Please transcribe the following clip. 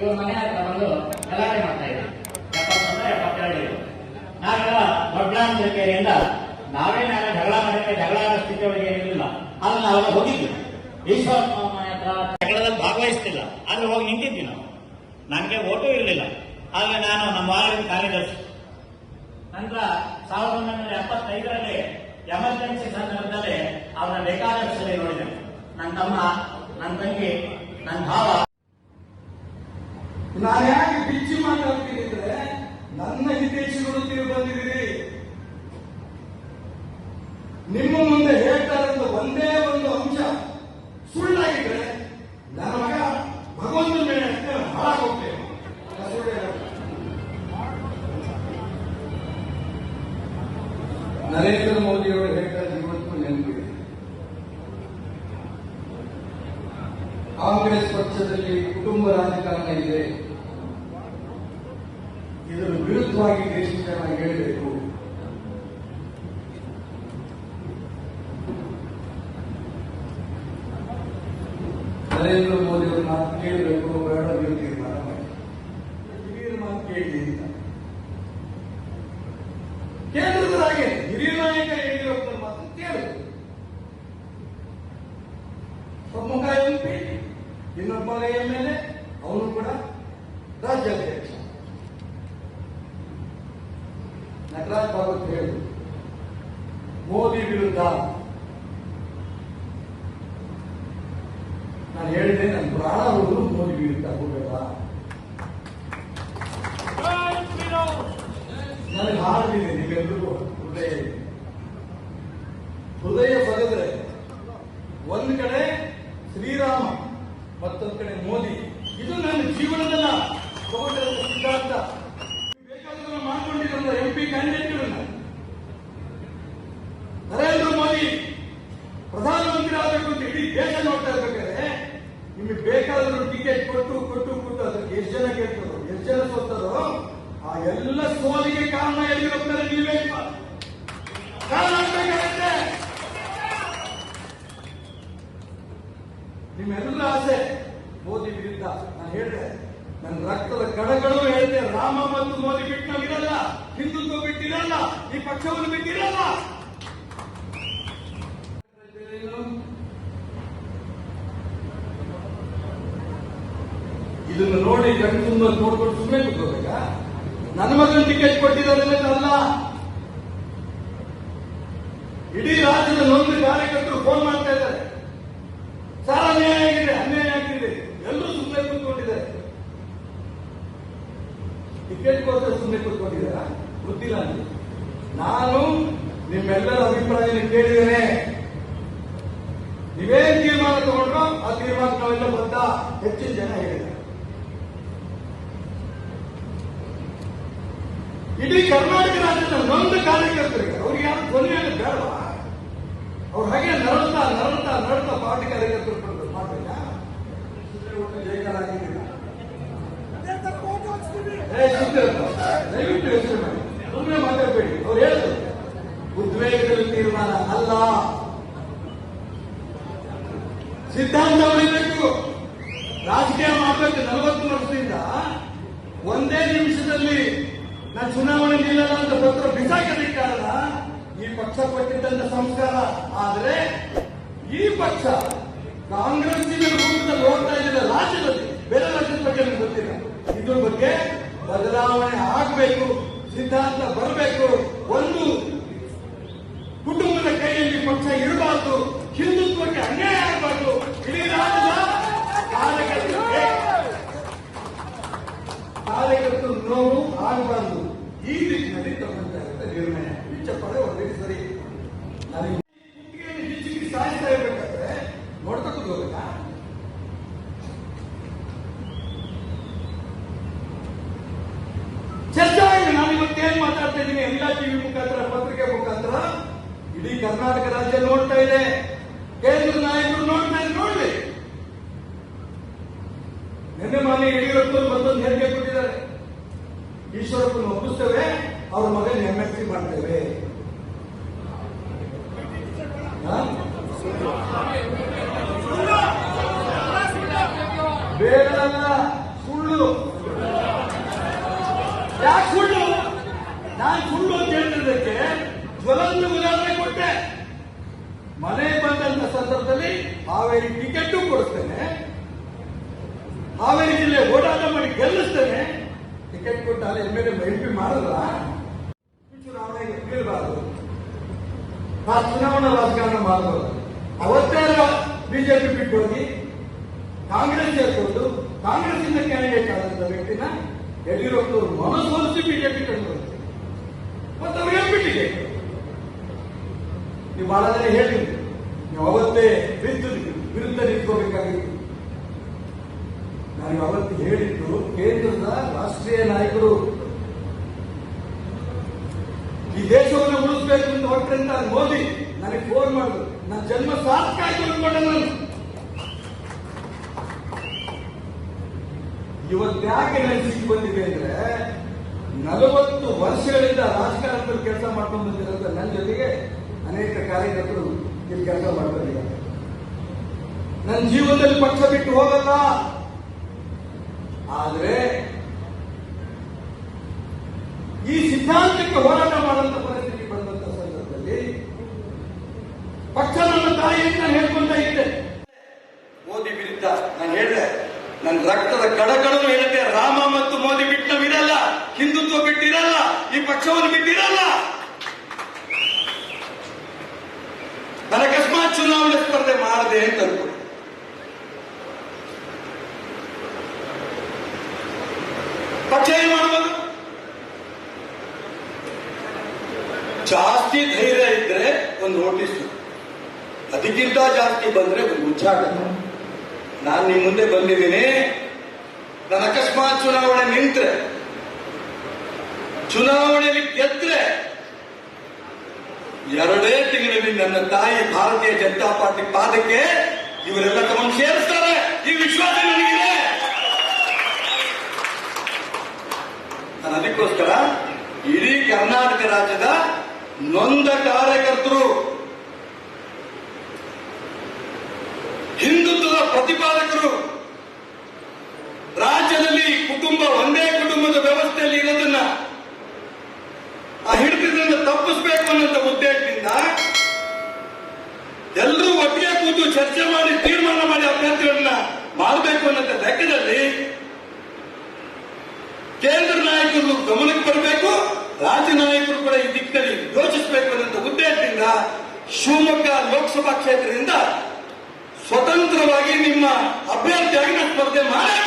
ಇವ್ರ ಮನೆ ಹತ್ರ ಬಂದು ಗಲಾಟೆ ಮಾಡ್ತಾ ಇದ್ರು. ಎಪ್ಪತ್ತೊಂದು ಎಪ್ಪತ್ತೆರಡು ಇದ್ರು ನಾವೆಲ್ಲ ದೊಡ್ಡ ಕೇರಿಯಿಂದ ಜಗಳ ಮಾಡಿದ್ರೆ ಜಗಳ ಆಡೋ ಸ್ಥಿತಿ ಒಳಗೆ ಏನಿರಲಿಲ್ಲ. ಆದ್ರೆ ನಾವೆಲ್ಲ ಹೋಗಿದ್ವಿ. ಈಶ್ವರ ಹತ್ರ ಜಗಳದಲ್ಲಿ ಭಾಗವಹಿಸ್ತಿಲ್ಲ. ಆದ್ರೆ ಹೋಗಿ ನಿಂತಿದ್ವಿ ನಾವು. ನನಗೆ ಓಟು ಇರಲಿಲ್ಲ. ಆದ್ರೆ ನಾನು ನಮ್ಮ ವಾರ್ಡಿನ ಕಾರ್ಯದರ್ಶಿ ನಂತರ ಸಾವಿರದ ಒಂಬೈನೂರ ಎಪ್ಪತ್ತೈದರಲ್ಲಿ ಎಮರ್ಜೆನ್ಸಿ ಸಂದರ್ಭದಲ್ಲಿ ಅವರ ಬೇಕಾದಷ್ಟಲ್ಲಿ ನೋಡಿದೆ. ನನ್ನ ತಮ್ಮ ನನ್ನ ತಂಗಿ ನನ್ನ ಭಾವ ನಾನು ಯಾಕೆ ಬಿಚ್ಚಿ ಮಾತಾಡ್ತೀನಿ ಅಂದ್ರೆ ನನ್ನ ಹಿತೇಶಿಗಳು ನೀವು ಬಂದಿದ್ದೀರಿ. ನಿಮ್ಮ ಮುಂದೆ ಹೇಳ್ತಾರೆ ಒಂದೇ ಒಂದು ಅಂಶ. ಸುಳ್ಳಾಗಿದ್ರೆ ನನ್ನ ಮಗ ಭಗವಂತ ಮೇಲೆ ಹಾಳಾಗೋಗ್ತೇವೆ. ನರೇಂದ್ರ ಮೋದಿ ಹೇಳ್ತಾರೆ, ಇವತ್ತು ನೆನಪಿದೆ ಕಾಂಗ್ರೆಸ್ ಪಕ್ಷದಲ್ಲಿ ಕುಟುಂಬ ರಾಜಕಾರಣ ಇದೆ. ವಿರುದ್ಧವಾಗಿ ದೇಶಕ್ಕೆ ನಾವು ಹೇಳಬೇಕು. ನರೇಂದ್ರ ಮೋದಿ ಅವರ ಮಾತು ಕೇಳಬೇಕು, ಬೇಡ ತೀರ್ಮಾನ ಹಿರಿಯರ ಮಾತು ಹಿರಿಯ ನಾಯಕ ಮಾತು ಪ್ರಮುಖ ಇನ್ನೊಬ್ಬ ಎಂ ಎಲ್ ಎ, ಅವನು ಕೂಡ ರಾಜ್ಯಾಧ್ಯಕ್ಷ. ಮೋದಿ ವಿರುದ್ಧ ನಾನು ಹೇಳಿದೆ, ನನ್ನ ಪ್ರಾಣ ಹೋದ್ರು ಮೋದಿ ವಿರುದ್ಧ ಹೋಗಬೇಡ ನನಗೆ ಹಾಡಿದೆ ನೀವೆಲ್ಲರಿಗೂ ಹೃದಯ. ಹೃದಯ ಬರೆದ್ರೆ ಒಂದ್ ಕಡೆ ಶ್ರೀರಾಮ, ಮತ್ತೊಂದು ಕಡೆ ಮೋದಿ ಇದು ನನ್ನ ಜೀವನದಲ್ಲ ತಗೊಂಡಿರೋ ಸಿದ್ಧಾಂತ ಬೇಕಾದನ್ನ ಮಾಡ್ಕೊಂಡಿರಲ್ಲ ಎಂ ಪಿ ಕ್ಯಾಂಡಿಡೇಟ್ಗಳನ್ನ ನರೇಂದ್ರ ಮೋದಿ ಪ್ರಧಾನಮಂತ್ರಿ ಆಗಬೇಕು ಅಂತ ಇಡೀ ದೇಶ ನೋಡ್ತಾ ಇರ್ಬೇಕಾದ್ರೆ ನಿಮಗೆ ಬೇಕಾದ್ರು ಟಿಕೆಟ್ ಕೊಟ್ಟು ಕೊಟ್ಟು ಕೊಟ್ಟು ಅದಕ್ಕೆ ಎಷ್ಟು ಜನ ಗೆಲ್ತರೋ ಎಷ್ಟು ಜನ ಸೋತರೋ ಆ ಎಲ್ಲ ಸೋಲಿಗೆ ಕಾರಣ ಯಡಿಯೂರಪ್ಪನ ನೀವೇ ಕಾರಣ ಆಗ್ಬೇಕಾಗತ್ತೆ ನಿಮ್ಮೆಲ್ಲರ ಆಸೆ ಮೋದಿ ವಿರುದ್ಧ ನಾನು ಹೇಳಿದೆ ನನ್ನ ರಕ್ತದ ಕಣಗಳು ಹೇಳಿದೆ ರಾಮ ಮತ್ತು ಮೋದಿ ಬಿಟ್ಟು ನಾವಿರಲ್ಲ ಹಿಂದುತ್ವ ಬಿಟ್ಟಿರಲ್ಲ, ಈ ಪಕ್ಷವನ್ನು ಬಿಟ್ಟಿರಲ್ಲ. ಇದನ್ನು ನೋಡಿ ಜನ ತುಂಬ ನೋಡ್ಕೊಂಡು ಸುಮ್ಮನೆ ನನ್ನ ಮಗನ ಟಿಕೆಟ್ ಕೊಟ್ಟಿದ್ದಾರೆ ಅಲ್ಲ ಇಡೀ ರಾಜ್ಯದ ನೊಂದು ಕಾರ್ಯಕರ್ತರು ಫೋನ್ ಮಾಡ್ತಾ ಇದ್ದಾರೆ. ಸಾಲ ಅನ್ಯಾಯ ಆಗಿದೆ ಅನ್ಯಾಯ ಆಗಿದೆ. ಎಲ್ಲರೂ ಸುಮ್ಮನೆ ಕೂತ್ಕೊಂಡಿದ್ದಾರೆ. ಟಿಕೆಟ್ ಕೊಟ್ಟರೆ ಸುಮ್ಮನೆ ಕೂತ್ಕೊಂಡಿದ್ದಾರ? ಗೊತ್ತಿಲ್ಲ ನಾನು ನಿಮ್ಮೆಲ್ಲರ ಅಭಿಪ್ರಾಯ ಕೇಳಿದ್ದೇನೆ. ನೀವೇನ್ ತೀರ್ಮಾನ ತಗೊಂಡ್ರು ಆ ತೀರ್ಮಾನ ನಾವೆಲ್ಲ ಬದ್ಧ ಹೆಚ್ಚಿನ ಜನ ಹೇಳಿದ್ದಾರೆ ಇಡೀ ಕರ್ನಾಟಕ ರಾಜ್ಯದ ನೊಂದು ಕಾರ್ಯಕರ್ತರಿಗೆ ಅವ್ರಿಗೆ ಯಾರು ತೊಂದರೆ ಬೇಡವಾ? ಅವ್ರು ಹಾಗೆ ನರಳ್ತಾ ನರಳ್ತಾ ನರಳ್ತಾ ಪಾರ್ಟಿ ಕಾರ್ಯಕರ್ತರು ಬಂದು ಒಟ್ಟು ಜಯಕಾರ ಸಿದ್ಧರಪ್ಪ, ದಯವಿಟ್ಟು ಯೋಚನೆ ಮಾಡಿ. ಸುಮ್ಮನೆ ಮಾತಾಡಬೇಡಿ. ಅವ್ರು ಹೇಳಿದ್ರು ಉದ್ವೇಗದಲ್ಲಿ ತೀರ್ಮಾನ ಅಲ್ಲ. ಸಿದ್ಧಾಂತ ಉಳಿಬೇಕು ರಾಜಕೀಯ ಮಾಡಬೇಕು ನಲವತ್ತು ವರ್ಷದಿಂದ. ಒಂದೇ ನಿಮಿಷದಲ್ಲಿ ನಾನು ಚುನಾವಣೆ ನಿಲ್ಲಲ್ಲ ಅಂತ ಪತ್ರ ಬಿಸಾಕಲಿಕ್ಕಾಗಲ್ಲ ಈ ಪಕ್ಷ ಕೊಟ್ಟಿದ್ದಂತ ಸಂಸ್ಕಾರ. ಆದ್ರೆ ಈ ಪಕ್ಷ ಕಾಂಗ್ರೆಸ್ಸಿನ ರೂಪದಲ್ಲಿ ಹೋಗ್ತಾ ಇದೆ ರಾಜ್ಯದಲ್ಲಿ, ಬೇರೆ ರಾಜ್ಯದ ಬಗ್ಗೆ ನನಗೆ ಗೊತ್ತಿಲ್ಲ. ಇದ್ರ ಬಗ್ಗೆ ಬದಲಾವಣೆ ಆಗಬೇಕು, ಸಿದ್ಧಾಂತ ಬರಬೇಕು. ಒಂದು, ಕುಟುಂಬದ ಕೈಯಲ್ಲಿ ಪಕ್ಷ ಇರಬಾರ್ದು, ಹಿಂದುತ್ವಕ್ಕೆ ಅನ್ಯಾಯ ಆಗಬಾರ್ದು. ಇಡೀ ರಾಜ್ಯದ ಕಾರ್ಯಕರ್ತರಿಗೆ ಕಾರ್ಯಕರ್ತರು ನೋವು ಆಗಬಾರ್ದು. ಈ ದಿಕ್ಕಿನಲ್ಲಿ ತಮ್ಮ ಇರುತ್ತೆ ನಿರ್ಣಯ. ಚಪ್ಪಳೆ ಒಂದೇ ಸರಿ ನನಗೆ ಕುತ್ತಿಗೆಯನ್ನು ಹಿಚ್ಚಿಕ್ಕಿ ಸಾಯಿಸ್ತಾ ಇರ್ಬೇಕಾದ್ರೆ ನೋಡ್ತಾ ಕೂತ್ಕೋಬೇಕಾ ಚರ್ಚೆ ಆಗಿದೆ ನಾನು ಇವತ್ತೇನ್ ಮಾತಾಡ್ತಾ ಇದ್ದೀನಿ ಎಲ್ಲ ಟಿವಿ ಮುಖಾಂತರ, ಪತ್ರಿಕೆ ಮುಖಾಂತರ ಇಡೀ ಕರ್ನಾಟಕ ರಾಜ್ಯ ನೋಡ್ತಾ ಇದೆ. ಕೇಂದ್ರ ನಾಯಕರು ನೋಡ್ತಾ ಇದೆ ನೋಡ್ಲಿ. ನಿನ್ನೆ ಮಾನ್ಯ ಯಡಿಯೂರಪ್ಪ ಮತ್ತೊಂದು ಹೇಳಿಕೆ ಕೊಟ್ಟಿದ್ದಾರೆ. ಈಶ್ವರಪ್ಪನ ಒಪ್ಪಿಸ್ತೇವೆ, ಅವ್ರ ಮಗನ ಎಂ ಎಸ್ ಸಿ ಮಾಡ್ತೇವೆ? ಬೇಡ ಸುಳ್ಳು. ಯಾಕೆ ಸುಳ್ಳು? ನಾನು ಸುಳ್ಳು ಅಂತ ಹೇಳ್ತಿದ್ದಕ್ಕೆ ಜ್ವಲಂತ ಉದಾಹರಣೆ ಕೊಟ್ಟೆ. ಮನೆ ಬಂದಂತ ಸಂದರ್ಭದಲ್ಲಿ ಹಾವೇರಿ ಟಿಕೆಟ್ ಕೊಡಿಸ್ತೇನೆ. ಹಾವೇರಿ ಜಿಲ್ಲೆ ಓಡಾಟ ಮಾಡಿ ಗೆಲ್ಲಿಸ್ತೇನೆ. ಟಿಕೆಟ್ ಕೊಟ್ಟ ಅಲ್ಲಿ ಎಂ ಎಲ್ ಎಂ ಪಿ ಮಾಡಲ್ಲ ಚುನಾವಣೆಗೆ ಬೀಳಬಾರದು ಆ ಚುನಾವಣಾ ರಾಜಕಾರಣ ಮಾಡಬಾರದು. ಅವತ್ತೇ ಬಿಜೆಪಿ ಬಿಟ್ಟು ಹೋಗಿ ಕಾಂಗ್ರೆಸ್ ಸೇರ್ಕೊಂಡು ಕಾಂಗ್ರೆಸ್ ಇಂದ ಕ್ಯಾಂಡಿಡೇಟ್ ಆದಂತ ವ್ಯಕ್ತಿನ ಯಡಿಯೂರಪ್ಪನವರು ಮನಸ್ಸೋಲಿಸಿ ಬಿಜೆಪಿ ತಂದರು. ಬಿಟ್ಟಿದೆ ನೀವು ಬಹಳ ಜನ ಹೇಳಿದ್ರಿ ನೀವು ಅವತ್ತೇ ಬಿದ್ದು ವಿರುದ್ಧ ನಿಂತ್ಕೋಬೇಕಾಗಿತ್ತು ನಾನು ಅವತ್ತು ಹೇಳಿದ್ದು ಕೇಂದ್ರದ ರಾಷ್ಟ್ರೀಯ ನಾಯಕರು ಈ ದೇಶವನ್ನು ಉಳಿಸಬೇಕು ಅಂತ ಹೊರಟ್ರಂತ ಮೋದಿ ನನಗೆ ಫೋನ್ ಮಾಡಿದ್ರು ನನ್ನ ಜನ್ಮ ಸಾರ್ಥಕ ಆಯ್ತು ಅನ್ಕೊಂಡೆ ನಾನು. ಇವತ್ತು ಯಾಕೆ ನೆನೆಸಿಗೆ ಬಂದಿದೆ ಅಂದ್ರೆ ನಲವತ್ತು ವರ್ಷಗಳಿಂದ ರಾಜಕಾರಣದಲ್ಲಿ ಕೆಲಸ ಮಾಡ್ಕೊಂಡು ಬಂದಿರೋದು ನನ್ನ ಜೊತೆಗೆ ಅನೇಕ ಕಾರ್ಯಕರ್ತರು ಇಲ್ಲಿ ಕೆಲಸ ಮಾಡ್ಕೊಂಡಿದ್ದಾರೆ ನನ್ನ ಜೀವನದಲ್ಲಿ ಪಕ್ಷ ಬಿಟ್ಟು ಹೋಗಲ್ಲ. ಆದರೆ ಈ ಸಿದ್ಧಾಂತಕ್ಕೆ ಹೋರಾಟ ಮಾಡುವಂತ ಪರಿಸ್ಥಿತಿ ಬಂದಂತ ಸಂದರ್ಭದಲ್ಲಿ ಪಕ್ಷ ನನ್ನ ತಾಯಿಯಿಂದ ಅಂತ ನಾನು ಹೇಳ್ಕೊಂತ ಇದ್ದೆ. ಮೋದಿ ವಿರುದ್ಧ ನಾನು ಹೇಳಿದೆ, ನನ್ನ ರಕ್ತದ ಕಡಕಡನ್ನು ಹೇಳುತ್ತೆ ರಾಮ ಮತ್ತು ಮೋದಿ ಬಿಟ್ಟು ನಾವಿರಲ್ಲ ಹಿಂದುತ್ವ ಬಿಟ್ಟಿರಲ್ಲ ಈ ಪಕ್ಷವನ್ನು ಬಿಟ್ಟಿರಲ್ಲ ನನ್ನ ಅಕಸ್ಮಾತ್ ಚುನಾವಣೆ ಸ್ಪರ್ಧೆ ಮಾಡದೆ ಅಂತ ಅನ್ಕೊಂಡು ಪಕ್ಷ ಏನ್ ಮಾಡ್ಬೋದು ಜಾಸ್ತಿ ಧೈರ್ಯ ಇದ್ರೆ ಒಂದು ನೋಟಿಸ್. ಅದಕ್ಕಿಂತ ಜಾಸ್ತಿ ಬಂದ್ರೆ ಒಂದು ಮುಚ್ಚಾಟ. ನಾನು ನಿಮ್ಮ ಮುಂದೆ ಬಂದಿದ್ದೀನಿ. ನನ್ನ ಅಕಸ್ಮಾತ್ ಚುನಾವಣೆ ನಿಂತ್ರೆ ಚುನಾವಣೆಯಲ್ಲಿ ಗೆದ್ರೆ ಎರಡೇ ತಿಂಗಳಲ್ಲಿ ನನ್ನ ತಾಯಿ ಭಾರತೀಯ ಜನತಾ ಪಾರ್ಟಿ ಪಾದಕ್ಕೆ ಇವರೆಲ್ಲ ತಮ್ಮ ಸೇರಿಸ್ತಾರೆ. ಈ ವಿಶ್ವಾಸ ನನಗಿದೆ. ನಾನು ಅದಕ್ಕೋಸ್ಕರ ಇಡೀ ಕರ್ನಾಟಕ ರಾಜ್ಯದ ನೊಂದ ಕಾರ್ಯಕರ್ತರು ಹಿಂದುತ್ವದ ಪ್ರತಿಪಾದಕರು ರಾಜ್ಯದಲ್ಲಿ ಕುಟುಂಬ ಒಂದೇ ಕುಟುಂಬದ ವ್ಯವಸ್ಥೆಯಲ್ಲಿ ಇರೋದನ್ನ ತಪ್ಪಿಸ್ಬೇಕು ಅನ್ನೋ ಉದ್ದೇಶದಿಂದ ಎಲ್ಲರೂ ಒಟ್ಟಿಗೆ ಕೂತು ಚರ್ಚೆ ಮಾಡಿ ತೀರ್ಮಾನ ಮಾಡಿ ಅಭ್ಯರ್ಥಿಗಳನ್ನ ಮಾಡಬೇಕು ಅನ್ನೋ ಲೆಕ್ಕದಲ್ಲಿ ಕೇಂದ್ರ ನಾಯಕರು ಗಮನಕ್ಕೆ ಬರಬೇಕು, ರಾಜ್ಯ ನಾಯಕರು ಕೂಡ ಈ ದಿಕ್ಕಲ್ಲಿ ಯೋಚಿಸಬೇಕು ಅನ್ನೋ ಉದ್ದೇಶದಿಂದ ಶಿವಮೊಗ್ಗ ಲೋಕಸಭಾ ಕ್ಷೇತ್ರದಿಂದ ಸ್ವತಂತ್ರವಾಗಿ ನಿಮ್ಮ ಅಭ್ಯರ್ಥಿಯಾಗಿ ನಾನು ಸ್ಪರ್ಧೆ ಮಾಡೇ